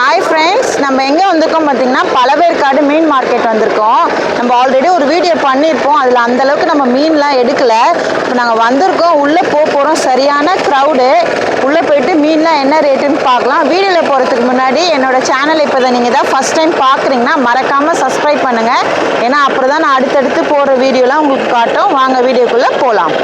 Hi friends நம்ம எங்கே வந்திருக்கோம் பார்த்தீங்கன்னா பழவேற்காடு மீன் மார்க்கெட் வந்திருக்கோம். நம்ம ஆல்ரெடி ஒரு வீடியோ பண்ணியிருப்போம். அதில் அந்தளவுக்கு நம்ம மீன்லாம் எடுக்கலை. இப்போ நாங்கள் வந்திருக்கோம். உள்ளே போக போகிறோம் சரியான க்ரௌடு உள்ளே போயிட்டு மீன்லாம் என்ன ரேட்டுன்னு பார்க்கலாம். வீடியோவில் போகிறதுக்கு முன்னாடி என்னோட சேனல் இப்போ தான் நீங்கள் தான் ஃபஸ்ட் டைம் பார்க்குறீங்கன்னா மறக்காமல் சப்ஸ்கிரைப் பண்ணுங்கள் ஏன்னா அப்புறம் தான் நான் அடுத்தடுத்து போடுற வீடியோலாம் உங்களுக்கு காட்டும். வாங்க வீடியோக்குள்ளே போகலாம்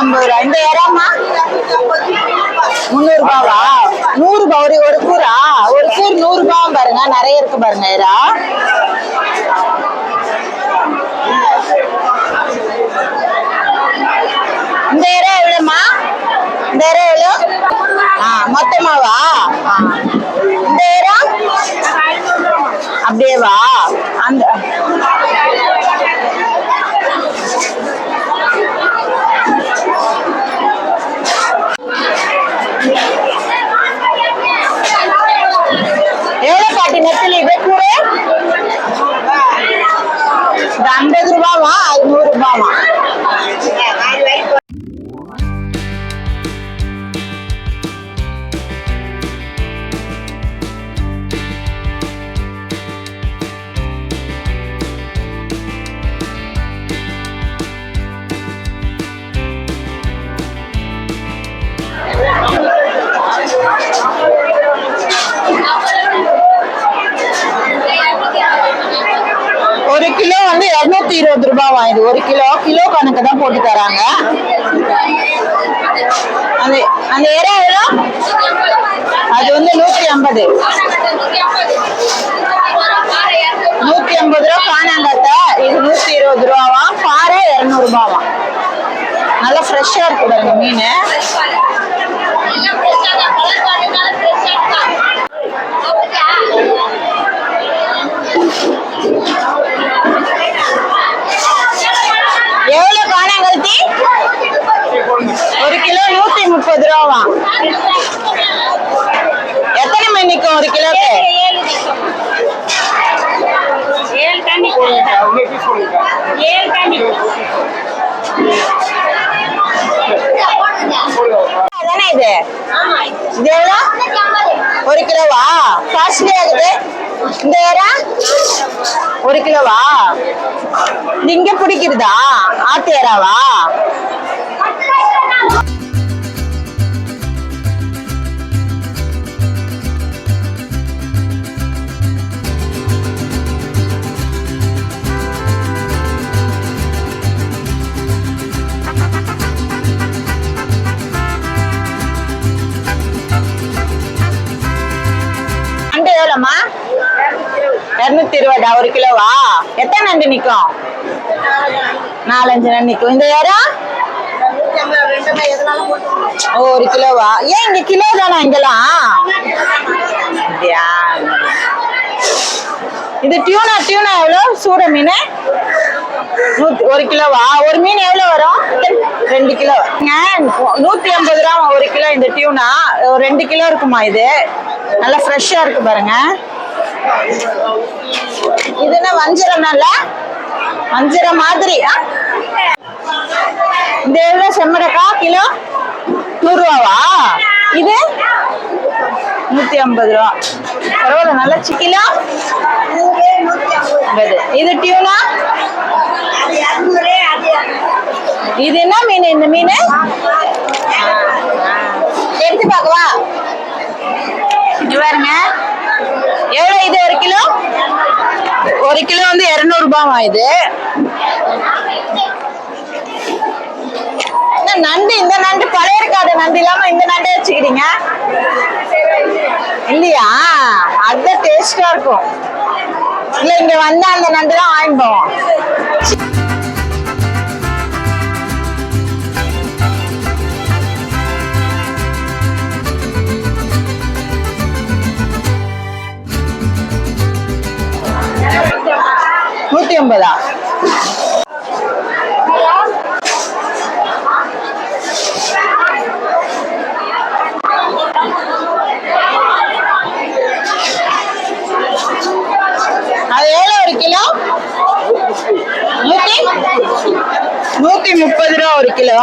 ஐம்பது ரூபா. இந்த இறாமா? முந்நூறு ரூபாவா? நூறு ரூபா. ஒரு ஒரு கூறா? ஒரு கூறு நூறு ரூபாவும் பாருங்க. நிறைய இருக்கு பாருங்க இறா. இந்த இறா எவ்வளோமா இந்த இறா எவ்வளோ? ஆ மொத்தமாவா? இந்த இறா? அப்படியேவா? அந்த இது ஒரு கிலோ கிலோ கணக்கு தான் போட்டு தராங்க. அந்த அந்த இறா எவ்வளோ? அது வந்து நூற்றி ஐம்பது. நூற்றி ஐம்பது ரூபா காணாங்கத்தை இது நூற்றி இருபது ரூபாவா? பாறை இரநூறுபாவா நல்லா ஃப்ரெஷ்ஷாக இருக்கு பாருங்க மீன் எவ்வளவு காணாங்கல்தி ஒரு கிலோ ரூபாவா எத்தனை மணி ஒரு கிலோக்கு அதானே இது? இது எவ்வளோ? ஒரு கிலோவா? காஸ்ட்லி ஆகுது இந்த ஏரா ஒரு கிலோவா? இங்க பிடிக்கிறதா? ஆத்து ஏராவா எத்தனை நண்டு நிக்கும். நாலஞ்சு நண்டு நிக்கும். இந்த ஏரா ஓ, ஒரு கிலோவா? ஏன் இங்க கிலோ தானா இங்கெல்லாம்? இது டியூனா டியூனா எவ்வளோ? சூட மீன்? ஒரு கிலோவா? ஒரு மீன் எவ்வளோ வரும்? ரெண்டு கிலோ. நூத்தி ஐம்பது ரூபா ஒரு கிலோ இந்த டியூனா. ரெண்டு கிலோ இருக்குமா இது? நல்லா ஃப்ரெஷ்ஷாக இருக்கு பாருங்க. இது என்ன வஞ்சிரம் நல்ல வஞ்சிரம் மாதிரி இந்த எவ்வளோ செம்மடக்கா? கிலோ? நூறுரூவாவா? இது? நூத்தி ஐம்பது ரூபா. பரவாயில்ல நல்லா சிக்கிலோ இது டியூனா? இது என்ன மீன் இந்த மீன்? எடுத்து பார்க்கவா? இது பாருங்க. எவ்வளவு இது ஒரு கிலோ? ஒரு கிலோ வந்து இருநூறு ரூபாவா இது. நண்டு இந்த நண்டு பழைய இருக்காத நண்டு இல்லாம இந்த நண்டே வச்சுக்கிறீங்க? இல்லையா? அதுதான் டேஸ்டா இருக்கும். இல்ல இங்க வந்தா அந்த நண்டு தான் வாங்கிட்டு நூத்தி ஐம்பதா? அது எவ்வளோ ஒரு கிலோ? நூத்தி? நூத்தி முப்பது ரூபா ஒரு கிலோ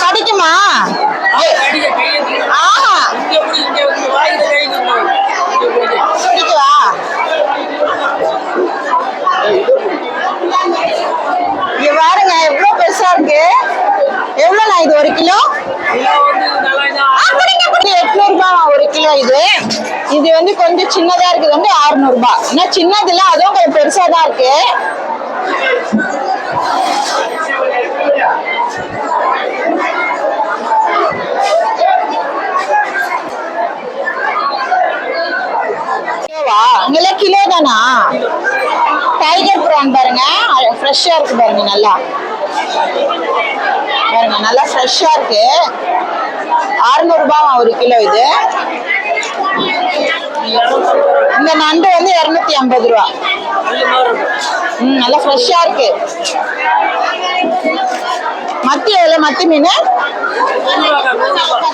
கிடைக்குமா ஆஹா பிடிக்குவா இங்க பாருங்க எவ்வளவு பெருசா இருக்கு எவ்வளவுண்ணா இது ஒரு கிலோ ஆ, குடிங்க, குடிங்க. எட்நூறு ரூபாய் ஒரு கிலோ இது இது வந்து கொஞ்சம் சின்னதா இருக்குது. வந்து 600 ரூபாய் ஏன்னா சின்னது அதுவும் கொஞ்சம் பெருசா தான் இருக்கு. கிலோவா? கிலோ தானா? டைகர் ப்ரான் பாருங்க. ஃப்ரெஷ்ஷா இருக்கு பாருங்க நல்லா. பாருங்க நல்லா ஃப்ரெஷ்ஷா இருக்கு. 600 ஒரு கிலோ இது. இந்த நண்டு வந்து இருநூத்தி ஐம்பது ரூபா. ம் நல்லா ஃப்ரெஷ்ஷாக இருக்கு. மத்தி எவ்வளோ மத்தி மீன்?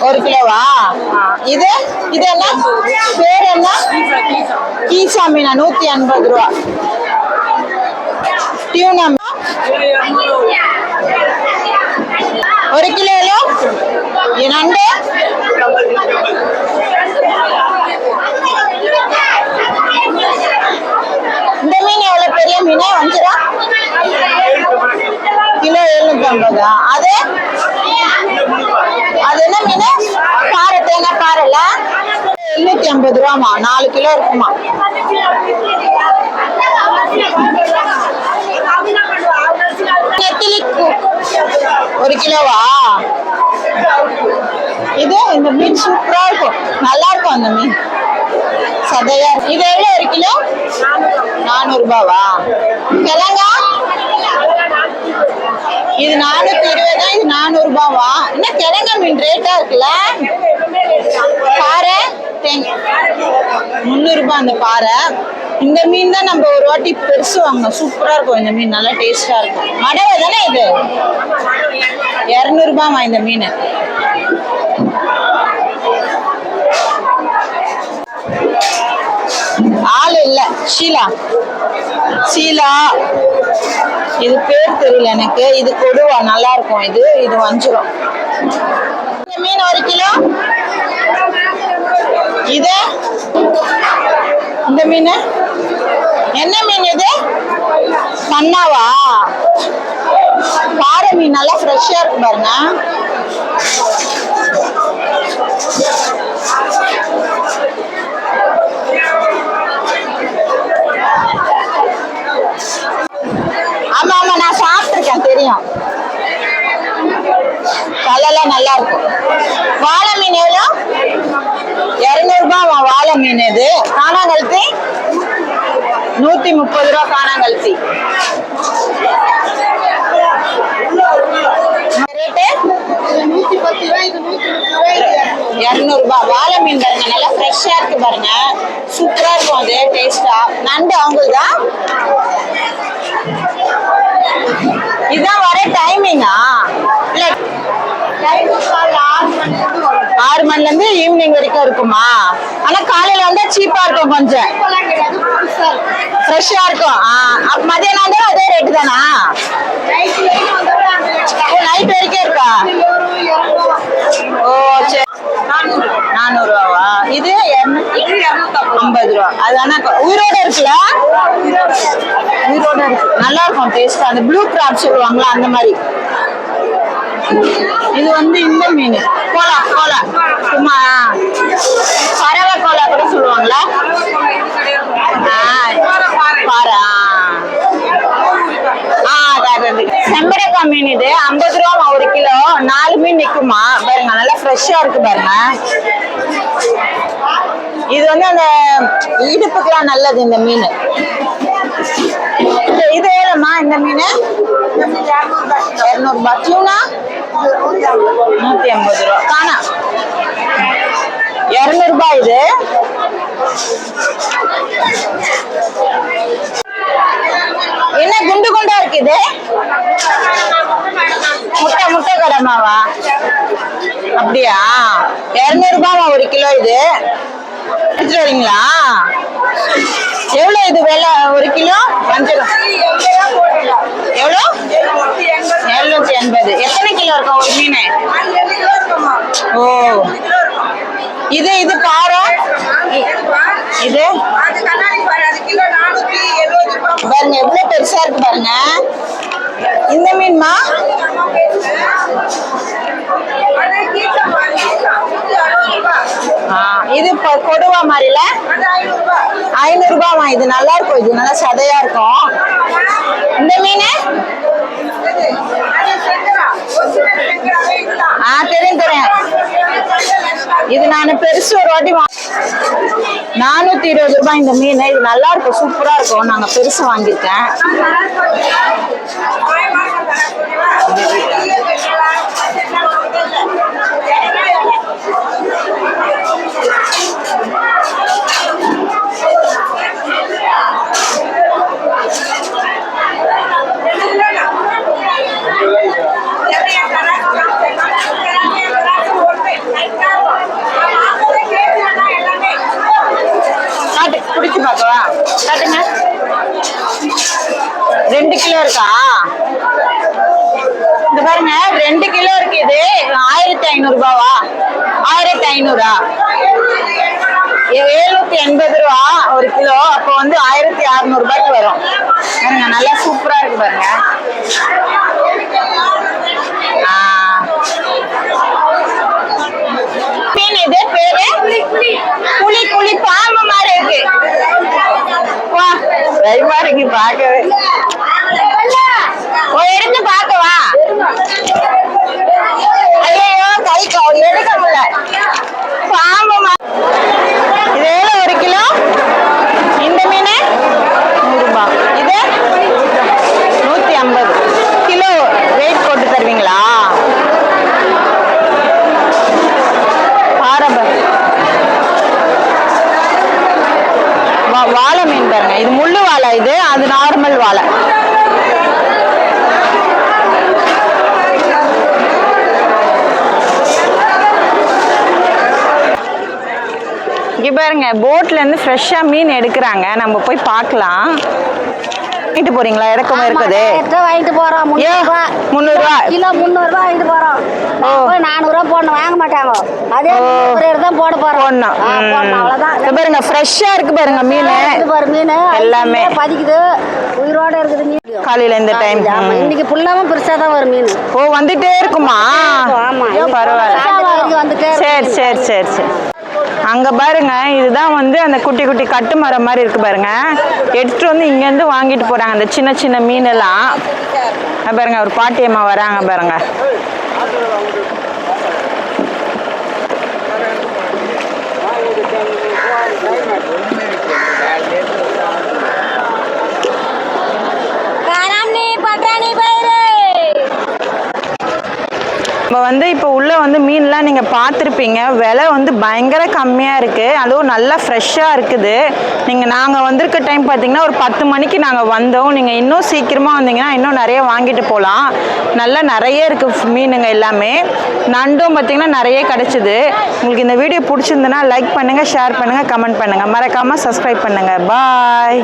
ஒரு கிலோவா? இது? இது என்ன பேர் என்ன? கீசா மீனா நூற்றி ஐம்பது ரூபா. டியூனா ஒரு கிலோ எவ்வளோ நண்டு இந்த மீன் எவ்வளவு பெரிய மீன் வஞ்சிரா கிலோ எழுநூத்தி ஐம்பதா அது? அது என்ன மீன்? பாறை தேங்காய் பாறைல எழுநூத்தி ஐம்பது ரூபாமா நாலு கிலோ இருக்குமா? நெத்திலி ஒரு கிலோவா? இது இந்த மீன் சூப்பரா இருக்கும். நல்லா இருக்கும் அந்த மீன். சதையா இது எவ்வளவு ஒரு கிலோ? நானூறு ரூபாவா கிழங்கா? இது நானூத்தி இருபதா? இது நானூறு ரூபாவா என்ன கிழங்க மீன் ரேட்டா இருக்குல்ல? பாறை? முந்நூறு ரூபாய் அந்த பாறை. இந்த மீன் தான் நம்ம ஒரு வாட்டி பெருசு வாங்கணும் சூப்பரா இருக்கும் இந்த மீன். நல்லா டேஸ்டா இருக்கும். மடவை தானே இது? இருநூறு இந்த மீன். ஆள் இல்ல. ஷீலா. ஷீலா. இது பேர் தெரியல எனக்கு. இது கொடுவா. நல்லா இருக்கும் இது. இது வஞ்சிரும். இந்த மீன் ஒரு கிலோ? இது? இந்த மீன்? என்ன மீன் இது? பண்ணாவா? பாறை மீன். நல்லா ஃப்ரெஷ்ஷாக இருக்கு பாருங்க ஆமா ஆமா நான் சாப்பிட்டிருக்கேன் தெரியும். கலெல்லாம் நல்லா இருக்கும். வாழை மீன் எவ்வளோ? இரநூறுபா வாழை மீன் இது. காணாங்கழுத்தி நூத்தி முப்பது ரூபா காணாங்கழுத்தி ரேட்டு வாழை மீன் பாருங்க நல்லா ஃப்ரெஷ்ஷா இருக்கு பாருங்க. சூப்பரா இருக்கும் அது டேஸ்டா நண்டு அவங்களுதா? இதுதான் வர டைமிங்கா இல்ல ஆறு மணில இருந்து ஈவினிங் வரைக்கும் இருக்குமா? ஆனா காலையில வந்தா சீப்பா இருக்கும் கொஞ்சம். ஃப்ரெஷ்ஷா இருக்கும். மதியானம் வந்தா அதே ரேட்டு தானா? நைட் வரைக்கும் இருக்கா நூறு இரநூறு ஓ சரி நானூறு ரூபாவா? இது ஐம்பது ரூபா. அது ஆனா உயிரோட இருக்குல்ல? உயிரோட இருக்கு. நல்லா இருக்கும் டேஸ்ட் அந்த ப்ளூ கிராப் சொல்லுவாங்களா அந்த மாதிரி. இது வந்து இந்த மீன். Cola Cola. சும்மா பறவை கோலா கூட சொல்லுவாங்களா? ஆ, பாறை. ஆ. செம்பரக்கா மீன் இது. ஐம்பது ரூபா ஒரு கிலோ. நாலு மீன் நிக்குமா பாருங்க நல்லா ஃப்ரெஷ்ஷா இருக்கு பாருங்க. இது வந்து அந்த இடுப்புக்கெல்லாம் நல்லது இந்த மீன். இது- இது எவ்வளோம்மா இந்த மீன்? இரநூறுபா. டியூனா நூத்தி ஐம்பது ரூபா. காணா. இரநூறுபா இது. என்ன குண்டு குண்டா இருக்குது? முட்டை முட்டை கடமாவா அப்படியா? இரநூறுபாவா ஒரு கிலோ இது? எடுத்துட்டு வரீங்களா? எவ்வளோ இது விலை? ஒரு கிலோ? வஞ்சிரம். எவ்வளோ? எழுநூத்தி எண்பது. எத்தனை கிலோ இருக்கும் ஒரு மீன்? ஓ. இது இது பாறை? இது? பாருங்க எவ்வளவு பெருசா இருக்கு பாருங்க. இந்த மீன்மா? ஆ, இது ப- கொடுவா மாதிரில? ஐநூறு ரூபாவா இது நல்லா இருக்கும் இது நல்லா சதையா இருக்கும். இந்த மீன்? ஆ தெரியும் தெரியும். இது நான் பெருசு ஒரு வாட்டி வா- நானூத்தி இருபது ரூபாய் இந்த மீன். இது நல்லா இருக்கும். சூப்பரா இருக்கும். நாங்க பெருசு வாங்கியிருக்கேன் காட்டு குடிச்சு பார்க்கவா காட்டுங்க ரெண்டு கிலோ இருக்கா இது பாருங்க ரெண்டு கிலோ இருக்கு இது ஆயிரத்தி ஐநூறு ரூபாவா ஆயிரத்தி ஐநூறா எழுநூத்தி எண்பது ரூபா ஒரு கிலோ. அப்போ வந்து ஆயிரத்தி அறுநூறு ரூபாய்க்கு வரும். பாருங்க நல்லா சூப்பரா இருக்கு பாருங்க. மீன் இது பேரு? புளி புளி பாம்பு மாதிரி இருக்கு. வா. பயமா இருக்கு பார்க்கவே. ஓ எடுத்து பார்க்கவா? ஐயோ கை எடுக்க முடியல பாம்பு மா- இது எவ்வளோ ஒரு கிலோ இந்த மீன் நூறுபா இது நூற்றி ஐம்பது கிலோ வெயிட் போட்டு தருவீங்களா பாரப வா- வாழை மீன் பாருங்க இது முள்ளு வாழை இது அது நார்மல் வாழை இங்க பாருங்க போட்ல இருந்து ஃப்ரெஷ்ஷா மீன் எடுக்கிறாங்க. நம்ம போய் பார்க்கலாம். வாங்கிட்டு போறீங்களா? இறக்கமா இருக்குது. வாங்கிட்டு போறோம். முந்நூறுபா. கிலோ முந்நூறுபா வாங்கிட்டு போறோம். போய் நானூறுபா போடணும். வாங்க மாட்டாங்க. அதே ரேட் தான் போட போறோம். போடணும். அவ்வளவுதான். பாருங்க ஃப்ரெஷ்ஷா இருக்கு பாருங்க மீன். பாரு மீன். எல்லாமே. பதிக்குது. உயிரோட இருக்குது மீன். காலையில இந்த டைம் இன்னைக்கு ஃபுல்லாவும் பெருசா தான் வரும் மீன். ஓ வந்துட்டே இருக்குமா? ஆமா பரவாயில்ல. வந்துட்டே சரி. சரி சரி சரி. அங்க பாருங்க இதுதான் வந்து அந்த குட்டி குட்டி கட்டு மரம் மாதிரி இருக்கு பாருங்க. எடுத்துட்டு வந்து இங்க இருந்து வாங்கிட்டு போறாங்க. அந்த சின்ன சின்ன மீன் எல்லாம் பாருங்க ஒரு பாட்டியம்மா வராங்க பாருங்க. நம்ம வந்து இப்போ உள்ள வந்து மீன்லாம் நீங்கள் பார்த்துருப்பீங்க. விலை வந்து பயங்கர கம்மியாக இருக்குது அதுவும் நல்லா ஃப்ரெஷ்ஷாக இருக்குது. நீங்கள் நாங்கள் வந்திருக்க டைம் பார்த்தீங்கன்னா ஒரு பத்து மணிக்கு நாங்கள் வந்தோம். நீங்கள் இன்னும் சீக்கிரமாக வந்தீங்கன்னா இன்னும் நிறைய வாங்கிட்டு போகலாம். நல்லா நிறைய இருக்குது மீனுங்க எல்லாமே. நண்டும் பார்த்தீங்கன்னா நிறைய கிடச்சிது. உங்களுக்கு இந்த வீடியோ பிடிச்சிருந்துன்னா லைக் பண்ணுங்கள் ஷேர் பண்ணுங்கள் கமெண்ட் பண்ணுங்கள் மறக்காமல் சப்ஸ்கிரைப் பண்ணுங்கள் பாய்